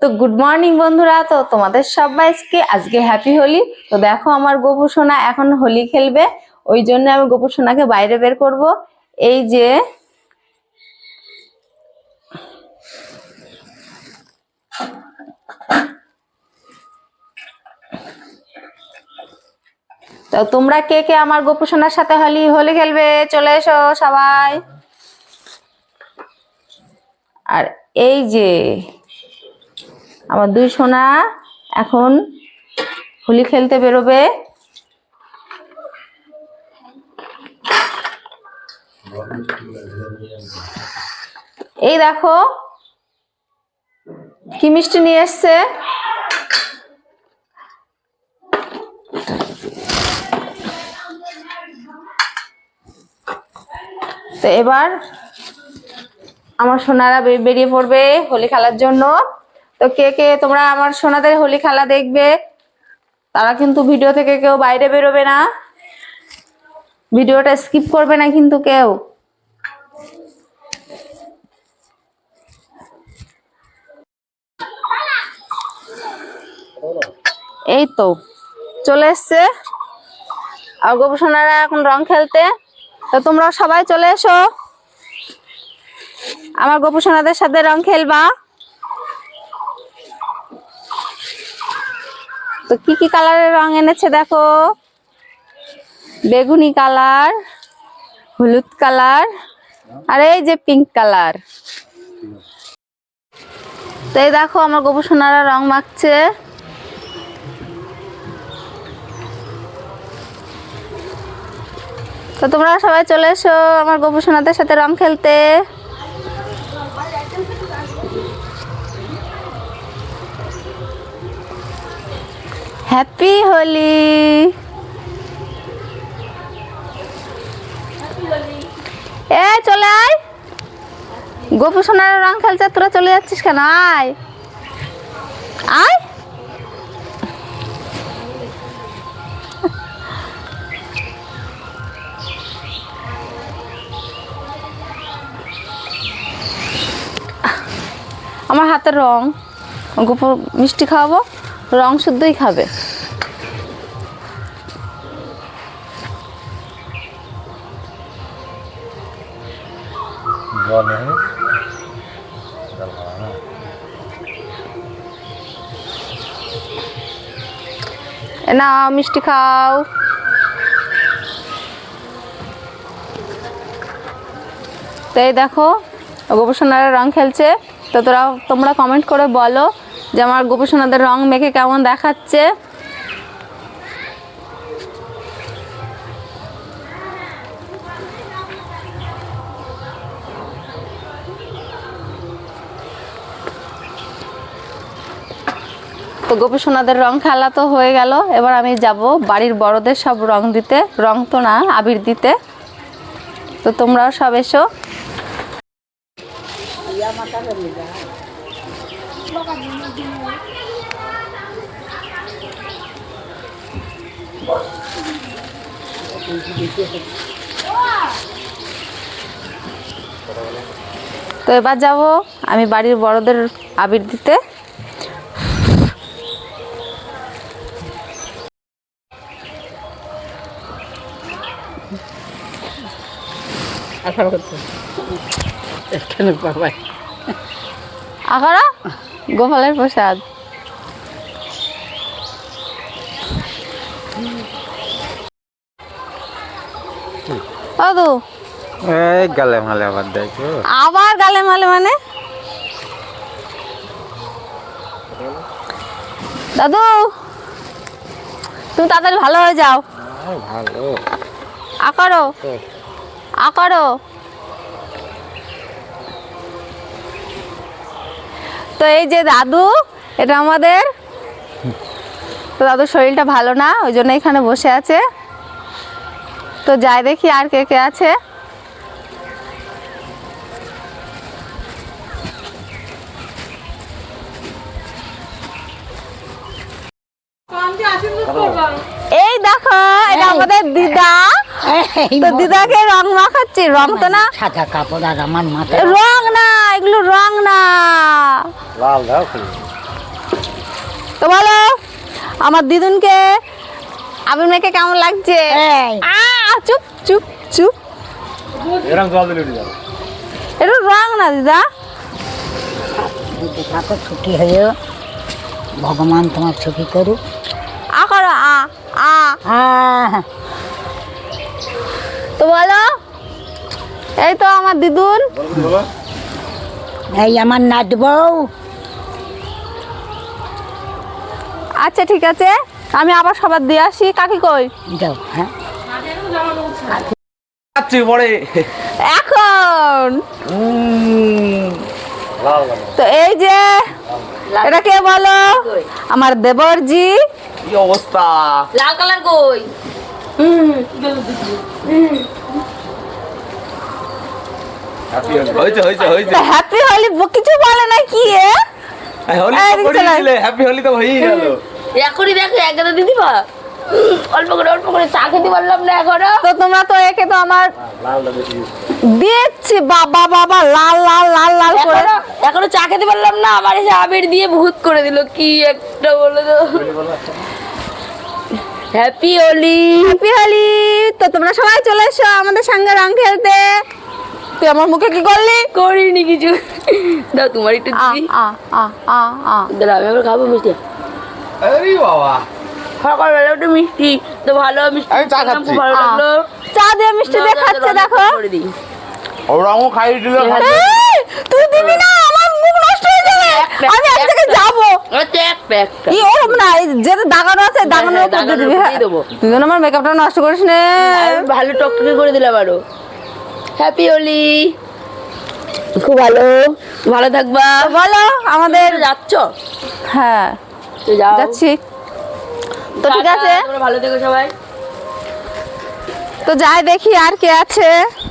তো good morning বন্ধুরা, তো তোমাদের সবাইকে আজকে হ্যাপি হোলি। তো দেখো আমার গোপু সোনা এখন হোলি খেলবে, ওই জন্য আমি গোপু সোনাকে বাইরে বের করব। এই যে, তো তোমরা কে কে আমার গোপু সোনার সাথে হোলি হোলি খেলবে, চলে এসো সবাই। আর এই যে আমার দুই সোনা এখন হোলি খেলতে বেরোবে। এই দেখো, কি মিষ্টি নিয়ে এসছে? তো এবার আমার সোনারা বেরিয়ে পড়বে হোলি খেলার জন্য। তো কে কে তোমরা আমার সোনাদের হোলি খেলা দেখবে, তারা কিন্তু ভিডিও থেকে কেউ বাইরে বেরোবে না। ভিডিওটা স্কিপ করবে না কিন্তু কেউ। এই তো, চলে এসছে। আর গোপসোনারা এখন রং খেলতে, তো তোমরা সবাই চলে এসো। আমার গোপসোনাদের সাথে রং খেলবা। তো কি কি কালারের রং এনেছে দেখো? বেগুনি কালার হলুদ কালার আর এই যে পিঙ্ক কালার তো এই দেখো, আমার গোপসোনারা রং মাখছে। তো তোমরা সবাই চলে এসো আমার গোপসোনাদের সাথে রং খেলতে। হ্যাপি হোলি এ, চলে আয়। গোপু সোনার রং খেলছে, তোরা চলে যাচ্ছিস কেন? আয়। আয়। আমার হাতের রং। গোপু মিষ্টি খাওয়াবো, রং শুদ্ধই খাবে। খাওয়া না, মিষ্টি খাও। তো এই দেখো, গোপসোনারা রং খেলছে। তো তোরা, তোমরা কমেন্ট করে বলো যে আমার গোপসোনাদের রং মেখে কেমন দেখাচ্ছে। তো গোপী সোনাদের রং খেলা তো হয়ে গেল। এবার আমি যাব বাড়ির বড়দের সব রং দিতে। রং তো না, আবির দিতে। তো তোমরাও সব এসো। তো এবার যাব আমি বাড়ির বড়দের আবির দিতে। আশা করছি। এখানে বাবাই? আকারা গোপালের প্রসাদ। দাদু এই গালে মালে আবার দেখো আবার গালে মালে মানে? দাদু তুমি তাড়াতাড়ি ভালো হয়ে যাও। এই ভালো। আকারো আকারো তো এই যে দাদু এটা আমাদের। তো দাদুর শরীরটা ভালো না ওই জন্য এখানে বসে আছে। তো যাই দেখি আর কে কে আছে। এই দেখো এটা আমাদের দিদা। তো দিদাকে রং মাখাচ্ছি রং তো না? সাদা কাপড় আর আমার মাথায় রং না এগুলো রং না। লাল দাও তো বলো আমার দিদুনকে আবির মেয়েকে কেমন লাগছে? চুপ চুপ চুপ। এটা রং না দিদা। ঠাকুর ছুটি হয়েও ভগবান তোমার ছুটি করুক। আ করো আ আ। আহ, তো বলো এই তো আমার দিদুন। এই আমার নাচ বউ। আচ্ছা ঠিক আছে। আমি আবার সবার দিয়ে আসি। কাকি কই? যাও হ্যাঁ। পরে। এখন। তো এই যে এটা কে বলো? আমার দেবরজি। কি অবস্থা? লাল কালার কই? হয়েছে হয়েছে হয়েছে। হ্যাপি হোলি কিছু বলে না কি এ? হ্যাপি হোলি তো হয়েই গেল। এখনই দেখো এক গাদা দিদি বা অল্প করে অল্প করে চা খেতে পারলাম না এখনও। তো তোমরা তো একে তো আমার বাবা বাবা লাল লাল লাল লাল করে। এখনও চা খেতে পারলাম না আমার এসে আবির দিয়ে ভূত করে দিল কি একটা বলে তো। হ্যাপি হোলি হ্যাপি হোলি তো তোমরা সবাই চলে এসো আমাদের সঙ্গে রং খেলতে। তুই আমার মুখে কি করলি? করিনি কিছু। দাও তোমার একটু দিদি আ আ আ আ। দাঁড়া আমি আবার খাব মিষ্টি। আরে বাবা। সকালবেলা একটু মিষ্টি তো ভালো মিষ্টি আমি চা খাচ্ছি। ভালো লাগল। চা দিয়ে মিষ্টি দিয়ে খাচ্ছে দেখো। দিই। ওরাও খাইয়ে দিল। তুই দিবি না আমার মুখ নষ্ট হয়ে যাবে আমি এক থেকে যাব আচ্ছা একটা একটা কি না যেটা দাগানো আছে দাগানোর হ্যাঁ, উপর দিয়ে দিবি উপর হ্যাঁ দিয়ে দেবো। তুই যেন আমার মেকআপটা নষ্ট করিস না। ভালো টকটকে করে দিলাম আরও। হ্যাপি হোলি খুব ভালো। ভালো থাকবা। আমাদের যাচ্ছ? হ্যাঁ। তো যাও। যাচ্ছি। তো ঠিক আছে। ভালো থেকো সবাই। তো যাই দেখি আর কে আছে।